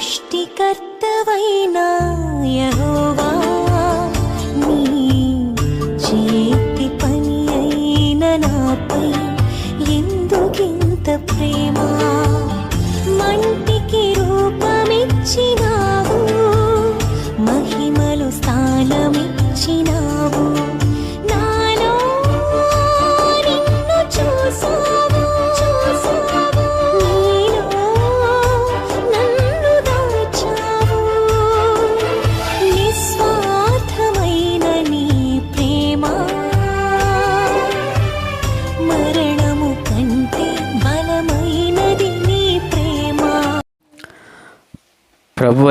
సృష్టికర్తవైనా యహోవా.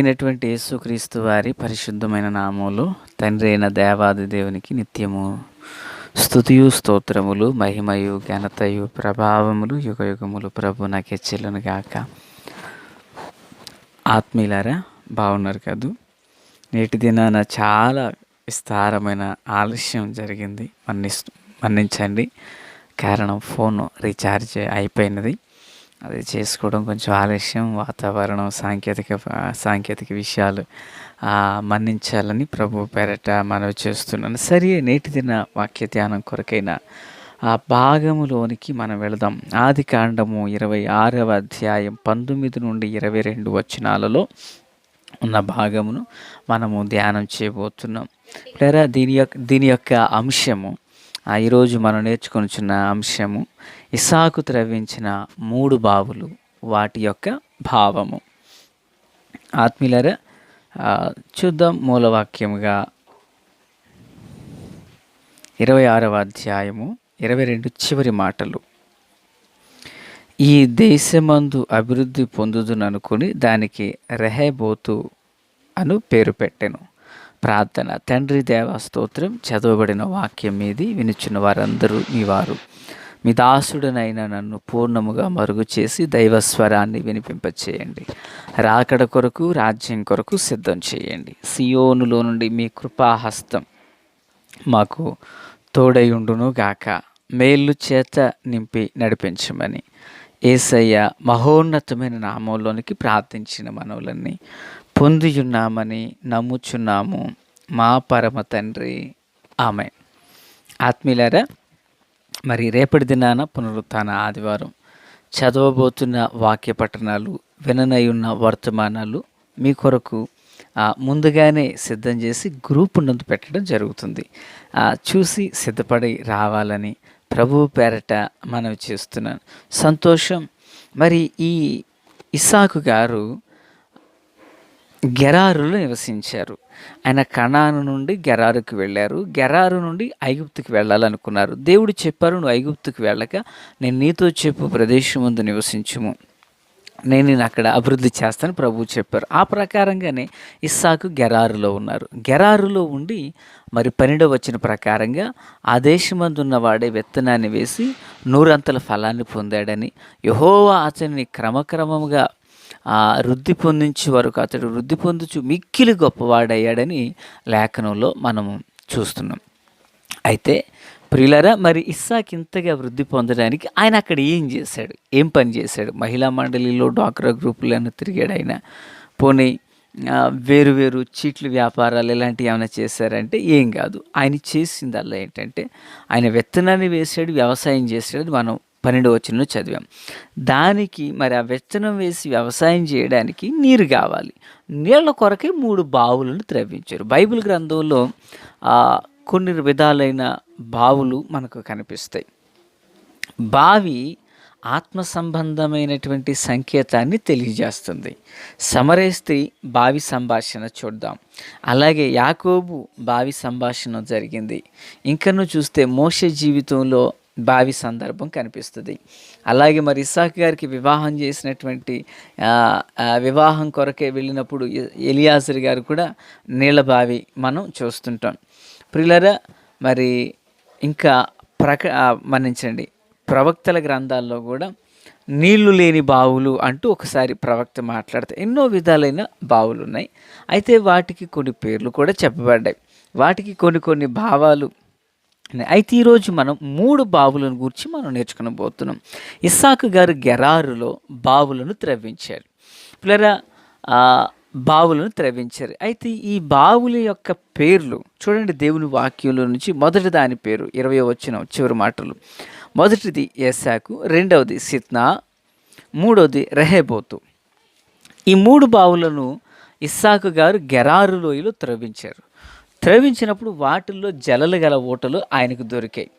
అయినటువంటి యేసుక్రీస్తు వారి పరిశుద్ధమైన నామములు తండ్రి అయిన దేవాది దేవునికి నిత్యము స్థుతియు స్తోత్రములు మహిమయు ఘనతయు ప్రభావములు యుగ యుగములు ప్రభు నాకు హెచ్చలను గాక. ఆత్మీయులారా బాగున్నారు కదూ? నేటి దినాన చాలా విస్తారమైన ఆలస్యం జరిగింది. మన్నిస్ మన్నించండి. కారణం ఫోన్ రీఛార్జ్ అయిపోయినది. అది చేసుకోవడం కొంచెం ఆలస్యం వాతావరణం సాంకేతిక సాంకేతిక విషయాలు మన్నించాలని ప్రభు పెరట మనవి చేస్తున్నాను. సరే నేటి దిన వాక్య ధ్యానం కొరకైన ఆ భాగములోనికి మనం వెళదాం. ఆది కాండము ఇరవై ఆరవ అధ్యాయం పంతొమ్మిది నుండి ఇరవై రెండు వచనాలలో ఉన్న భాగమును మనము ధ్యానం చేయబోతున్నాం. లేదా దీని యొక్క దీని యొక్క అంశము ఈరోజు మనం నేర్చుకొనిచున్న అంశము ఇసాకు త్రవ్వించిన మూడు బావులు వాటి యొక్క భావము. ఆత్మీయులరా చూద్దాం మూలవాక్యముగా ఇరవై ఆరవ అధ్యాయము ఇరవై రెండు చివరి మాటలు. ఈ దేశమందు అభివృద్ధి పొందుదుననుకుని దానికి రెహబోతు అను పేరు పెట్టెను. ప్రార్థన. తండ్రి దేవ స్తోత్రం చదవబడిన వాక్యం మీది వినుచున్న వారందరూ మీ వారు మీ దాసుడనైన నన్ను పూర్ణముగా మరుగు చేసి దైవస్వరాన్ని వినిపింపచేయండి. రాకడ కొరకు రాజ్యం కొరకు సిద్ధం చేయండి. సియోనులో నుండి మీ కృపాహస్తం మాకు తోడయుండును గాక. మేళ్ళు చేత నింపి నడిపించమని ఏసయ్య మహోన్నతమైన నామంలోనికి ప్రార్థించిన మనవులన్నీ పొందియున్నామని నమ్ముచున్నాము. మా పరమ తండ్రి. ఆమె ఆత్మీయులారా మరి రేపటి దినాన పునరుత్థాన ఆదివారం చదవబోతున్న వాక్య పట్టణాలు విననై ఉన్న వర్తమానాలు మీ కొరకు ముందుగానే సిద్ధం చేసి గ్రూప్ నందు పెట్టడం జరుగుతుంది. చూసి సిద్ధపడి రావాలని ప్రభువు పేరట మనవి చేస్తున్నాను. సంతోషం. మరి ఈ ఇసాకు గారు గెరారులో నివసించారు. ఆయన కణాను నుండి గెరారుకు వెళ్ళారు. గెరారు నుండి ఐగుప్తుకు వెళ్ళాలనుకున్నారు. దేవుడు చెప్పారు నువ్వు ఐగుప్తుకు వెళ్ళక నేను నీతో చెప్పు ప్రదేశం ముందు నివసించుము. నేను నేను అక్కడ అభివృద్ధి చేస్తాను ప్రభువు చెప్పారు. ఆ ప్రకారంగానే ఇస్సాకు గెరారులో ఉన్నారు. గెరారులో ఉండి మరి పన్నెండవ వచ్చిన ప్రకారంగా ఆ దేశమందున్న వాడే విత్తనాన్ని వేసి నూరంతల ఫలాన్ని పొందాడని యహోవా అతనిని క్రమక్రమముగా వృద్ధి పొందించే వరకు అతడు వృద్ధి పొందుచు మిక్కిలి గొప్పవాడయ్యాడని లేఖనంలో మనము చూస్తున్నాం. అయితే ప్రియులరా మరి ఇస్సాక్ ఇంతగా వృద్ధి పొందడానికి ఆయన అక్కడ ఏం చేశాడు? ఏం పని చేశాడు? మహిళా మండలిలో డాక్రా గ్రూపులను తిరిగాడు ఆయన. పోనీ వేరు వేరు చీట్లు వ్యాపారాలు ఇలాంటివి ఏమైనా చేశారంటే ఏం కాదు. ఆయన చేసిందల్లా ఏంటంటే ఆయన విత్తనాన్ని వేసాడు వ్యవసాయం చేసాడు మనం పన్నెండు వచ్చిన చదివాం. దానికి మరి ఆ విత్తనం వేసి వ్యవసాయం చేయడానికి నీరు కావాలి. నీళ్ళ కొరకే మూడు బావులను త్రవ్వించారు బైబిల్ గ్రంథంలో కొన్ని విధాలైన బావులు మనకు కనిపిస్తాయి. బావి ఆత్మ సంబంధమైనటువంటి సంకేతాన్ని తెలియజేస్తుంది. సమరే స్త్రీ బావి సంభాషణ చూద్దాం. అలాగే యాకోబు బావి సంభాషణ జరిగింది. ఇంకను చూస్తే మోష జీవితంలో బావి సందర్భం కనిపిస్తుంది. అలాగే మరి ఇసాక్ గారికి వివాహం చేసినటువంటి వివాహం కొరకే వెళ్ళినప్పుడు ఎలియాజర్ గారు కూడా నీళ్ళ బావి మనం చూస్తుంటాం. ప్రిలరా మరి ఇంకా ప్రక మన్నించండి. ప్రవక్తల గ్రంథాల్లో కూడా నీళ్ళు లేని బావులు అంటూ ఒకసారి ప్రవక్త మాట్లాడితే ఎన్నో విధాలైన బావులు ఉన్నాయి అయితే వాటికి కొన్ని పేర్లు కూడా చెప్పబడ్డాయి. వాటికి కొన్ని కొన్ని భావాలు అయితే ఈరోజు మనం మూడు బావులను గురించి మనం నేర్చుకునబోతున్నాం ఇస్సాకు గారు గెరారులో బావులను త్రవ్వించారు. పిల్లరా బావులను త్రవ్వించారు. అయితే ఈ బావుల యొక్క పేర్లు చూడండి దేవుని వాక్యంలో నుంచి మొదటి దాని పేరు ఇరవై వచ్చిన చివరి మాటలు. మొదటిది ఏసాకు రెండవది సిత్నా మూడవది రెహేబోతు. ఈ మూడు బావులను ఇస్సాకు గారు గెరారు లోయలో త్రవ్వించారు. త్రవించినప్పుడు వాటిల్లో జలలు గల ఊటలు ఆయనకు దొరికాయి.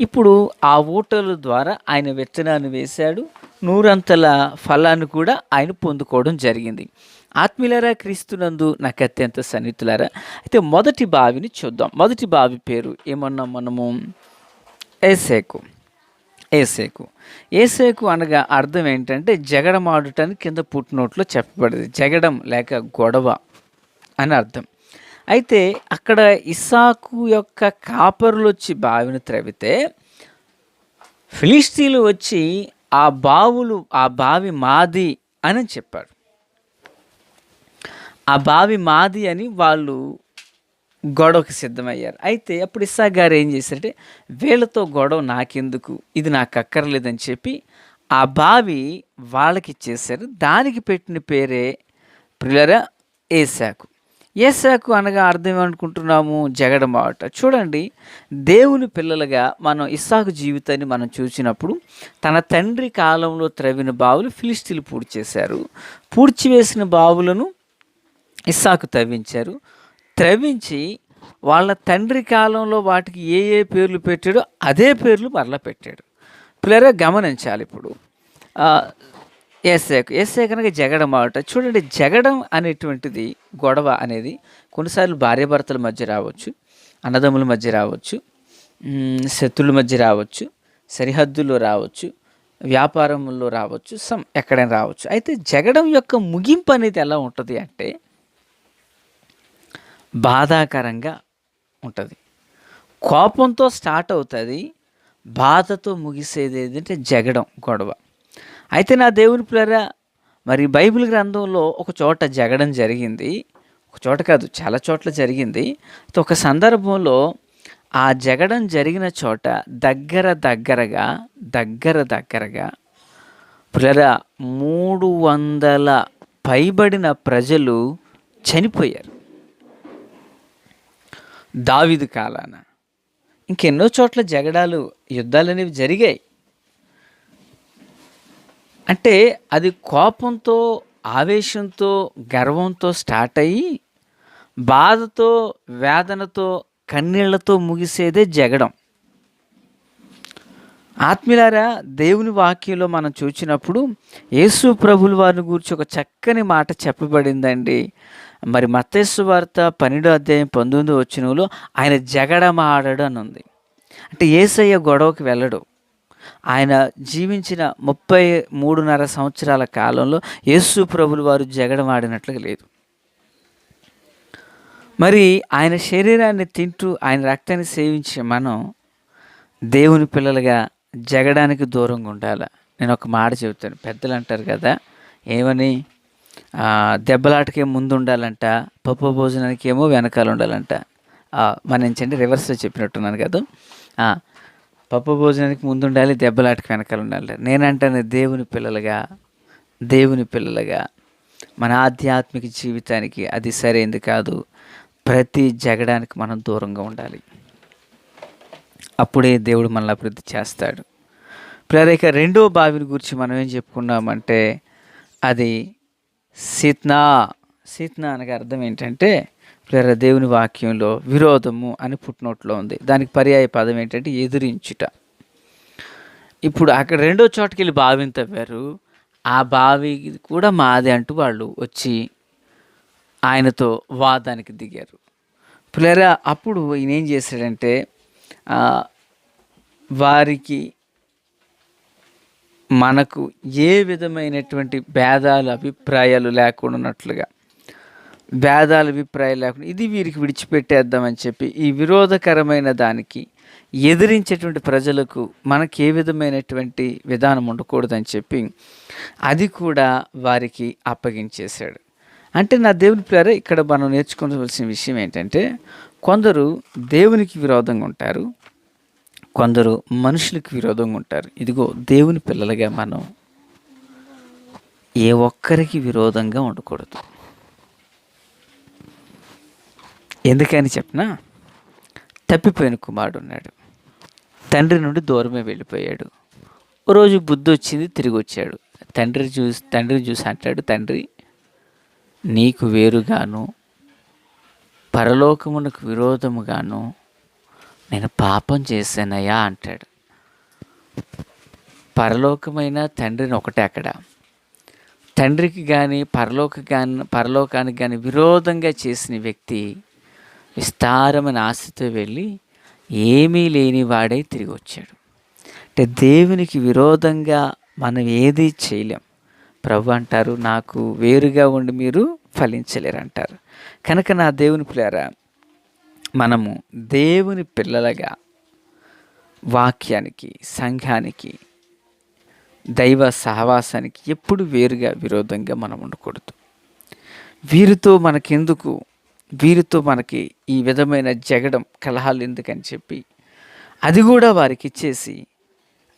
ఇప్పుడు ఆ ఊటల ద్వారా ఆయన విత్తనాన్ని వేశాడు. నూరంతల ఫలాన్ని కూడా ఆయన పొందుకోవడం జరిగింది. ఆత్మీయులారా క్రీస్తునందు నాకు అత్యంత సన్నిహితులారా అయితే మొదటి బావిని చూద్దాం. మొదటి బావి పేరు ఏమన్నా మనము? ఏసేకు. ఏసేకు. ఏసేకు అనగా అర్థం ఏంటంటే జగడం ఆడటానికి కింద పుట్టినోట్లో చెప్పబడింది. జగడం లేక గొడవ అని అర్థం. అయితే అక్కడ ఇసాకు యొక్క కాపరులు వచ్చి బావిని త్రవితే ఫిలిస్తీన్లు వచ్చి ఆ బావులు ఆ బావి మాది అని చెప్పారు. ఆ బావి మాది అని వాళ్ళు గొడవకి సిద్ధమయ్యారు. అయితే అప్పుడు ఇస్సా గారు ఏం చేశారంటే వీళ్ళతో గొడవ నాకెందుకు? ఇది నాకు అక్కర్లేదని చెప్పి ఆ బావి వాళ్ళకి ఇచ్చేశారు. దానికి పెట్టిన పేరే ప్రిలరా ఏసాకు. ఏసాకు అనగా అర్థం ఏమనుకుంటున్నాము? జగడమాట చూడండి దేవుని పిల్లలుగా మనం ఇస్సాకు జీవితాన్ని మనం చూసినప్పుడు తన తండ్రి కాలంలో త్రవ్విన బావులు ఫిలిస్తీన్లు పూడ్చి చేశారు. పూడ్చివేసిన బావులను ఇస్సాకు తవ్వించారు త్రవ్వించి వాళ్ళ తండ్రి కాలంలో వాటికి ఏ ఏ పేర్లు పెట్టాడో అదే పేర్లు మరలా పెట్టాడు. పిల్లరే గమనించాలి ఇప్పుడు. ఎస్ఏకు ఎస్ఏ కనుక జగడం ఆట. చూడండి జగడం అనేటువంటిది గొడవ అనేది కొన్నిసార్లు భార్యాభర్తల మధ్య రావచ్చు అన్నదమ్ముల మధ్య రావచ్చు శత్రుల మధ్య రావచ్చు సరిహద్దుల్లో రావచ్చు వ్యాపారంలో రావచ్చు సమ్ ఎక్కడైనా రావచ్చు. అయితే జగడం యొక్క ముగింపు అనేది ఎలా ఉంటుంది అంటే బాధాకరంగా ఉంటుంది. కోపంతో స్టార్ట్ అవుతుంది బాధతో ముగిసేది ఏంటంటే జగడం గొడవ. అయితే నా దేవుని పిల్లరా మరి బైబిల్ గ్రంథంలో ఒక చోట జగడం జరిగింది. ఒక చోట కాదు చాలా చోట్ల జరిగింది. ఒక సందర్భంలో ఆ జగడం జరిగిన చోట దగ్గర దగ్గరగా దగ్గర దగ్గరగా పిల్లరా మూడు వందల పైబడిన ప్రజలు చనిపోయారు. దావిదు కాలాన. ఇంకెన్నో చోట్ల జగడాలు యుద్ధాలు అనేవి జరిగాయి. అంటే అది కోపంతో ఆవేశంతో గర్వంతో స్టార్ట్ అయ్యి బాధతో వేదనతో కన్నీళ్ళతో ముగిసేదే జగడం. ఆత్మీయులారా దేవుని వాక్యంలో మనం చూసినప్పుడు యేసు ప్రభుల వారిని గురించి ఒక చక్కని మాట చెప్పబడిందండి. మరి మత్తేసు వార్త పన్నెండో అధ్యాయం పంతొమ్మిది వచ్చినలో ఆయన జగడమాడడు అని ఉంది అంటే ఏసయ్య గొడవకి వెళ్ళడు. ఆయన జీవించిన ముప్పై మూడున్నర సంవత్సరాల కాలంలో యేసు ప్రభుల వారు జగడమాడినట్లు లేదు. మరి ఆయన శరీరాన్ని తింటూ ఆయన రక్తాన్ని సేవించే మనం దేవుని పిల్లలుగా జగడానికి దూరంగా ఉండాలి? నేను ఒక మాట చెబుతాను. పెద్దలు అంటారు కదా ఏమని? దెబ్బలాటకే ముందు ఉండాలంట పప్పు భోజనానికి ఏమో వెనకాల ఉండాలంట. ఆ, మన ఏంటంటే రివర్స్లో చెప్పినట్టున్నాను కదా. పప్పు భోజనానికి ముందు ఉండాలి దెబ్బలాటకి వెనకాల ఉండాలి నేనంటాను దేవుని పిల్లలుగా దేవుని పిల్లలుగా మన ఆధ్యాత్మిక జీవితానికి అది సరైనది కాదు. ప్రతి జగడానికి మనం దూరంగా ఉండాలి. అప్పుడే దేవుడు మనల్ని అభివృద్ధి చేస్తాడు. పిల్లలు ఇక రెండో బావిని గురించి మనం ఏం చెప్పుకున్నామంటే అది సీత్నా. సీత్నా అనగా అర్థం ఏంటంటే ప్రేర దేవుని వాక్యంలో విరోధము అని పుట్టినోట్లో ఉంది. దానికి పర్యాయ పదం ఏంటంటే ఎదిరించుట. ఇప్పుడు అక్కడ రెండో చోటుకి వెళ్ళి బావిని తవ్వారు. ఆ బావి కూడా మాది అంటూ వాళ్ళు వచ్చి ఆయనతో వాదానికి దిగారు. పిల్లరా అప్పుడు ఈయన ఏం చేశాడంటే వారికి మనకు ఏ విధమైనటువంటి భేదాలు అభిప్రాయాలు లేకుండా ఉన్నట్లుగా భేదాలు అభిప్రాయాలు లేకుండా ఇది వీరికి విడిచిపెట్టేద్దామని చెప్పి ఈ విరోధకరమైన దానికి ఎదిరించేటువంటి ప్రజలకు మనకి ఏ విధమైనటువంటి విధానం ఉండకూడదని చెప్పి అది కూడా వారికి అప్పగించేశాడు. అంటే నా దేవుని ప్రేర ఇక్కడ మనం నేర్చుకోవాల్సిన విషయం ఏంటంటే కొందరు దేవునికి విరోధంగా ఉంటారు కొందరు మనుషులకు విరోధంగా ఉంటారు. ఇదిగో దేవుని పిల్లలుగా మనం ఏ ఒక్కరికి విరోధంగా ఉండకూడదు. ఎందుకని చెప్పిన తప్పిపోయిన కుమారుడు ఉన్నాడు తండ్రి నుండి దూరమే వెళ్ళిపోయాడు. ఓ రోజు బుద్ధి వచ్చింది తిరిగి వచ్చాడు. తండ్రి చూసి తండ్రిని చూసి అంటాడు తండ్రి నీకు వేరుగాను పరలోకమునకు విరోధముగాను నేను పాపం చేశానయ్యా అంటాడు. పరలోకమైన తండ్రిని ఒకటే అక్కడ. తండ్రికి కానీ పరలోక కానీ పరలోకానికి కానీ విరోధంగా చేసిన వ్యక్తి విస్తారమైన ఆశతో వెళ్ళి ఏమీ లేని వాడై తిరిగి వచ్చాడు. అంటే దేవునికి విరోధంగా మనం ఏది చేయలేం. ప్రభు అంటారు నాకు వేరుగా ఉండి మీరు ఫలించలేరు అంటారు కనుక నా దేవుని పిల్లరా మనము దేవుని పిల్లలుగా వాక్యానికి సంఘానికి దైవ సహవాసానికి ఎప్పుడు వేరుగా విరోధంగా మనం ఉండకూడదు. వీరితో మనకెందుకు వీరితో మనకి ఈ విధమైన జగడం కలహాలు ఎందుకని చెప్పి అది కూడా వారికి ఇచ్చేసి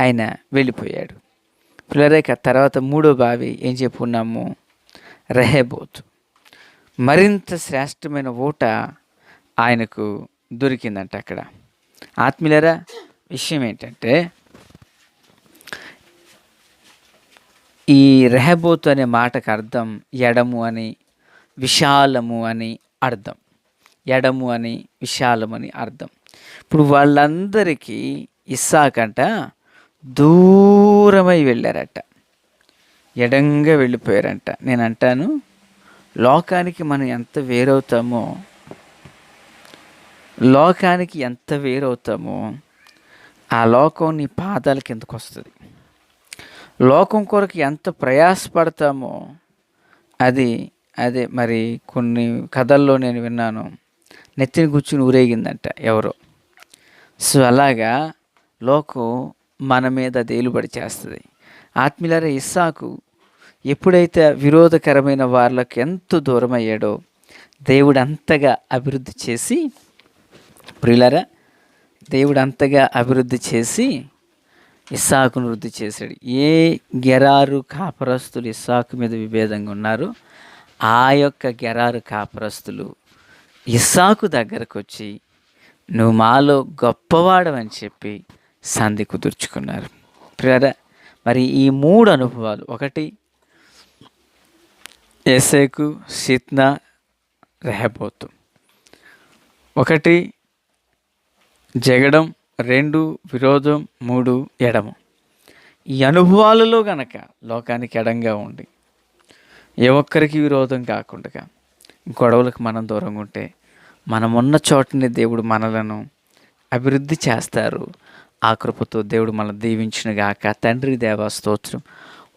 ఆయన వెళ్ళిపోయాడు. పిల్లరేక తర్వాత మూడో బావి ఏం చెప్పుకున్నాము రెహబోత్. మరింత శ్రేష్టమైన ఓట ఆయనకు దొరికిందంట అక్కడ. ఆత్మీయులరా విషయం ఏంటంటే ఈ రెహబోత్ అనే మాటకు అర్థం ఎడము అని విశాలము అని అర్థం. ఎడము అని విశాలమని అని అర్థం. ఇప్పుడు వాళ్ళందరికీ ఇస్సాకంట దూరమై వెళ్ళారట. ఎడంగా వెళ్ళిపోయారంట. నేను అంటాను లోకానికి మనం ఎంత వేరవుతామో లోకానికి ఎంత వేరవుతామో ఆ లోకం నీ పాదాల కిందకు వస్తుంది. లోకం కొరకు ఎంత ప్రయాసపడతామో అది అదే మరి కొన్ని కథల్లో నేను విన్నాను. నెత్తిని కూర్చుని ఊరేగిందంట ఎవరో. సో అలాగా లోకం మన మీద దేలుబడి చేస్తుంది. ఆత్మీయులారా ఇస్సాకు ఎప్పుడైతే విరోధకరమైన వాళ్ళకు ఎంత దూరం అయ్యాడో దేవుడు అంతగా అభివృద్ధి చేసి ప్రియులారా దేవుడు అంతగా అభివృద్ధి చేసి ఇస్సాకును వృద్ధి చేశాడు. ఏ గెరారు కాపరస్తులు ఇస్సాకు మీద విభేదంగా ఉన్నారో? ఆ యొక్క గెరారు కాపరస్తులు ఇస్సాకు దగ్గరకు వచ్చి నువ్వు మాలో గొప్పవాడవని చెప్పి సంధి కుదుర్చుకున్నారు. ప్రియరా మరి ఈ మూడు అనుభవాలు ఒకటి ఎసేకు సిత్నా రెహబోతు. ఒకటి జగడం రెండు విరోధం మూడు ఎడము. ఈ అనుభవాలలో గనక లోకానికి ఎడంగా ఉండి ఏ ఒక్కరికి విరోధం కాకుండా గొడవలకు మనం దూరంగా ఉంటే మనమున్న చోటనే దేవుడు మనలను అభివృద్ధి చేస్తారు. ఆ కృపతో దేవుడు మన దీవించిన గాక తండ్రి దేవా స్తోత్రం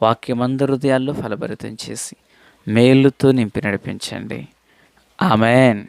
వాక్యమంద హృదయాల్లో ఫలభరితం చేసి మేలుతో నింపి నడిపించండి. ఆమెన్.